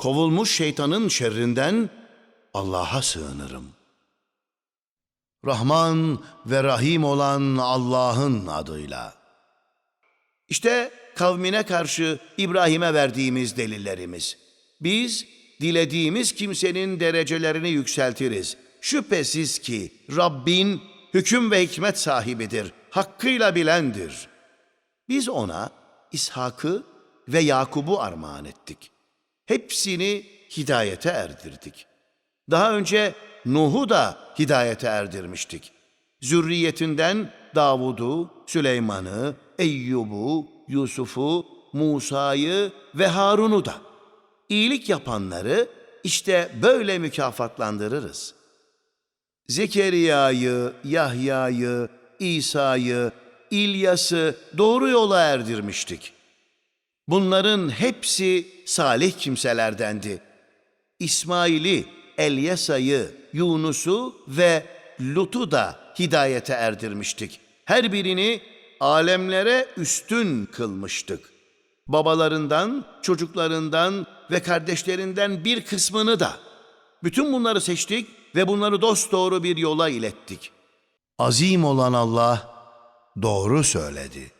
kovulmuş şeytanın şerrinden Allah'a sığınırım. Rahman ve Rahim olan Allah'ın adıyla. İşte kavmine karşı İbrahim'e verdiğimiz delillerimiz. Biz dilediğimiz kimsenin derecelerini yükseltiriz. Şüphesiz ki Rabbin hüküm ve hikmet sahibidir, hakkıyla bilendir. Biz ona İshak'ı ve Yakub'u armağan ettik. Hepsini hidayete erdirdik. Daha önce Nuh'u da hidayete erdirmiştik. Zürriyetinden Davud'u, Süleyman'ı, Eyyub'u, Yusuf'u, Musa'yı ve Harun'u da. İyilik yapanları işte böyle mükafatlandırırız. Zekeriya'yı, Yahya'yı, İsa'yı, İlyas'ı doğru yola erdirmiştik. Bunların hepsi salih kimselerdendi. İsmail'i, Elyasa'yı, Yunus'u ve Lut'u da hidayete erdirmiştik. Her birini alemlere üstün kılmıştık. Babalarından, çocuklarından ve kardeşlerinden bir kısmını da. Bütün bunları seçtik ve bunları dosdoğru bir yola ilettik. Azim olan Allah doğru söyledi.